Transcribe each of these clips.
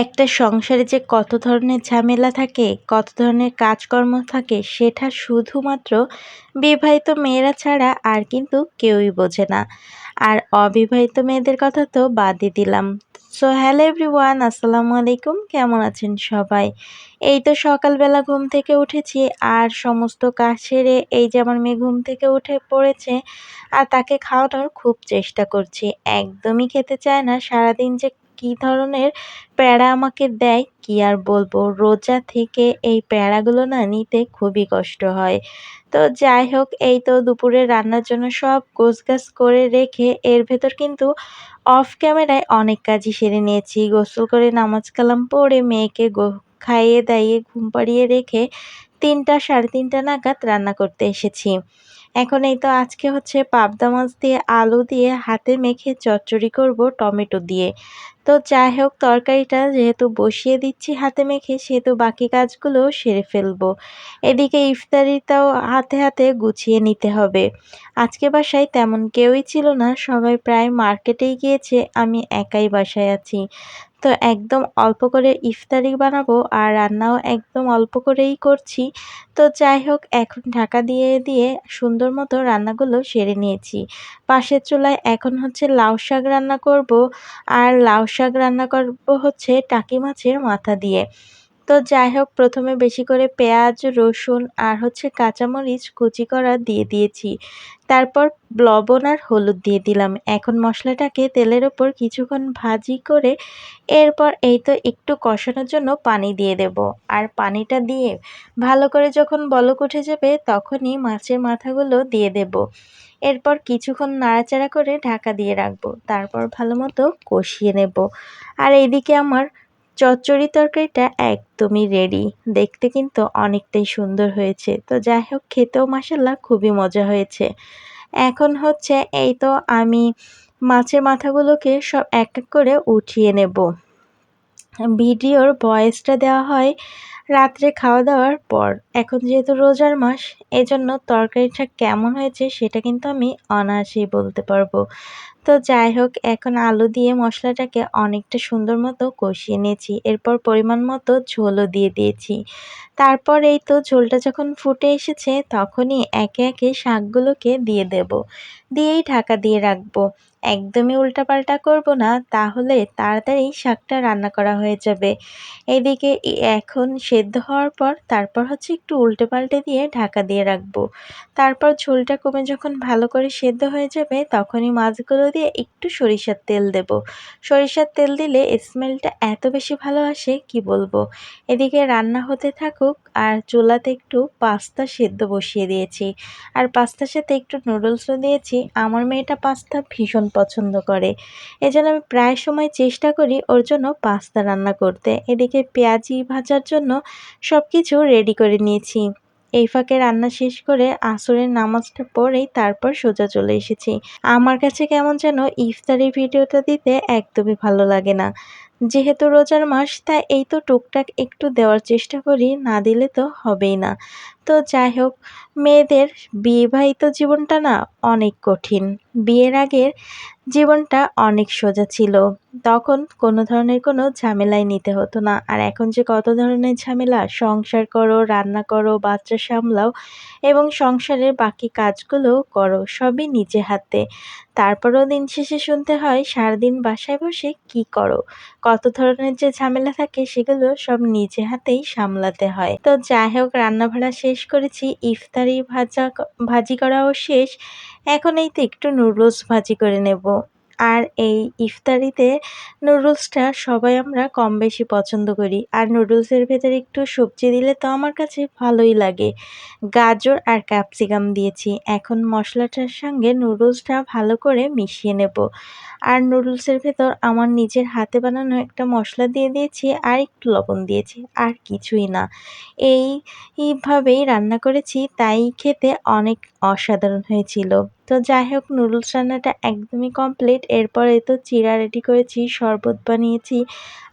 একটা সংসারে যে কত ধরনের ঝামেলা থাকে, কত ধরনের কাজকর্ম থাকে, সেটা শুধুমাত্র বিবাহিত মেয়েরা ছাড়া আর কিন্তু কেউই বোঝে না। আর অবিবাহিত মেয়েদের কথা তো বাদই দিলাম। সো হ্যালো এভরিওয়ান আসসালামু আলাইকুম, কেমন আছেন সবাই? এই তো সকালবেলা ঘুম থেকে উঠেছি, আর সমস্ত কাজ সেরে এই যে আমার মেয়ে ঘুম থেকে উঠে পড়েছে, আর তাকে খাওয়ানোর খুব চেষ্টা করছি। একদমই খেতে চায় না, সারাদিন যে কি ধরনের প্যাড়া আমাকে দেয়, কি আর বলব? রোজা থেকে এই প্যাড়াগুলো না নিতে খুবই কষ্ট হয়। তো যাই হোক, এই তো দুপুরে রান্নার জন্য সব গোছগাছ করে রেখে এর ভেতর কিন্তু অফ ক্যামেরায় অনেক কাজই সেরে নিয়েছি। গোসল করে নামাজ কালাম পড়ে মেয়েকে খাইয়ে দাইয়ে ঘুম পাড়িয়ে রেখে তিনটা, সাড়ে তিনটা নাগাদ রান্না করতে এসেছি। এখন এই তো আজকে হচ্ছে পাবদা মাছ দিয়ে আলু দিয়ে হাতে মেখে চচ্চড়ি করব টমেটো দিয়ে। তো যাই হোক, তরকারিটা যেহেতু বসিয়ে দিচ্ছি হাতে মেখে, সেহেতু বাকি কাজগুলোও সেরে ফেলব। এদিকে ইফতারিটাও হাতে হাতে গুছিয়ে নিতে হবে। আজকে বাসায় তেমন কেউই ছিল না, সবাই প্রায় মার্কেটেই গিয়েছে, আমি একাই বাসায় আছি। তো একদম অল্প করে ইফতারি বানাবো আর রান্নাও একদম অল্প করেই করছি। তো যাই হোক, এখন ঢাকা দিয়ে দিয়ে সুন্দর মতো রান্নাগুলো সেরে নিয়েছি। পাশের চুলায় এখন হচ্ছে লাউ শাক রান্না করব। আর লাউ শাক রান্না করব হচ্ছে টাকি মাছের মাথা দিয়ে। তো যাই হোক, প্রথমে বেশি করে পেঁয়াজ, রসুন আর হচ্ছে কাঁচামরিচ কুচি করা দিয়ে দিয়েছি। তারপর লবণ আর হলুদ দিয়ে দিলাম। এখন মশলাটাকে তেলের ওপর কিছুক্ষণ ভাজি করে এরপর এই তো একটু কষানোর জন্য পানি দিয়ে দেব। আর পানিটা দিয়ে ভালো করে যখন বলক উঠে যাবে তখনই মাছের মাথাগুলো দিয়ে দেব। এরপর কিছুক্ষণ নাড়াচাড়া করে ঢাকা দিয়ে রাখব। তারপর ভালো মতো কষিয়ে নেব। আর এইদিকে আমার চচ্চড়ি তরকারিটা একদমই রেডি দেখতে কিন্তু অনেকটাই সুন্দর হয়েছে। তো যাই হোক, খেতেও মাসাল্লাহ খুবই মজা হয়েছে। এখন হচ্ছে এই তো আমি মাছের মাথাগুলোকে সব এক এক করে উঠিয়ে নেব। ভিডিওর ভয়েসটা দেওয়া হয় রাত্রে খাওয়া দাওয়ার পর। এখন যেহেতু রোজার মাস, এজন্য তরকারিটা কেমন হয়েছে সেটা কিন্তু আমি অনায়াসেই বলতে পারব। তো যাই হোক, এখন আলু দিয়ে মশলাটাকে অনেকটা সুন্দর মতো কষিয়ে নিয়েছি। এরপর পরিমাণ মতো ঝোলও দিয়ে দিয়েছি। তারপর এই তো ঝোলটা যখন ফুটে এসেছে, তখনই একে একে শাকগুলোকে দিয়ে দেব। দিয়েই ঢাকা দিয়ে রাখব। একদমই উল্টাপাল্টা করব না, তাহলে তাড়াতাড়ি শাকটা রান্না করা হয়ে যাবে। এদিকে এখন সেদ্ধ হওয়ার পর তারপর হচ্ছে একটু উল্টে পাল্টে দিয়ে ঢাকা দিয়ে রাখব। তারপর ঝোলটা কমে যখন ভালো করে সেদ্ধ হয়ে যাবে, তখনই মাছগুলো দিয়ে একটু সরিষার তেল দেব। সরিষার তেল দিলে স্মেলটা এত বেশি ভালো আসে, কি বলব? এদিকে রান্না হতে থাকুক, আর চুলাতে একটু পাস্তা সেদ্ধ বসিয়ে দিয়েছি। আর পাস্তার সাথে একটু নুডলসও দিয়েছি। আমার মেয়েটা পাস্তা ভীষণ পছন্দ করে। এজন্য আমি প্রায় সময় চেষ্টা করি ওর জন্য পাস্তা রান্না করতে। এদিকে পেঁয়াজি ভাজার জন্য সব কিছু রেডি করে নিয়েছি। এই ফাঁকে রান্না শেষ করে আসরের নামাজটা পড়েই তারপর সোজা চলে এসেছি। আমার কাছে কেমন যেন ইফতারি ভিডিওটা দিতে একদমই ভালো লাগে না। যেহেতু রোজার মাস, তাই এই তো টুকটাক একটু দেওয়ার চেষ্টা করি, না দিলে তো হবেই না। তো যাই হোক, মেয়েদের বিবাহিত জীবনটা না অনেক কঠিন। বিয়ের আগের জীবনটা অনেক সোজা ছিল। তখন কোনো ধরনের কোনো ঝামেলাই নিতে হতো না। আর এখন যে কত ধরনের ঝামেলা, সংসার করো, রান্না করো, বাচ্চা সামলাও এবং সংসারের বাকি কাজগুলোও করো, সবই নিজে হাতে। তারপরও দিন শেষে শুনতে হয়, সারাদিন বাসায় বসে কি করো? কত ধরনের যে ঝামেলা থাকে, সেগুলো সব নিজে হাতেই সামলাতে হয়। তো যাই হোক, রান্নাবাড়া শেষ করেছি, ইফতারি ভাজা ভাজি করাও শেষ। এখন এই তো একটু নুডলস ভাজি করে নেব। আর এই ইফতারিতে নুডলসটা সবাই আমরা কম বেশি পছন্দ করি। আর নুডলসের ভেতরে একটু সবজি দিলে তো আমার কাছে ভালোই লাগে। গাজর আর ক্যাপসিকাম দিয়েছি। এখন মশলাটার সঙ্গে নুডলসটা ভালো করে মিশিয়ে নেব। আর নুডলসের ভেতর আমার নিজের হাতে বানানো একটা মশলা দিয়ে দিয়েছি আর একটু লবণ দিয়েছি। আর কিছুই না। এইভাবেই রান্না করেছি। তাই খেতে অনেক অসাধারণ হয়েছিল। তো যাই হোক, নুডলস রান্নাটা একদমই কমপ্লিট এরপরে তো চিরা রেডি করেছি, শরবত বানিয়েছি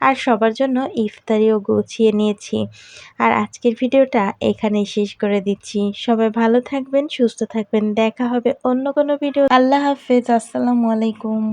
আর সবার জন্য ইফতারিও গুছিয়ে নিয়েছি। আর আজকের ভিডিওটা এখানেই শেষ করে দিচ্ছি। সবাই ভালো থাকবেন, সুস্থ থাকবেন। দেখা হবে অন্য কোনো ভিডিও আল্লাহ হাফেজ, আসসালামু আলাইকুম।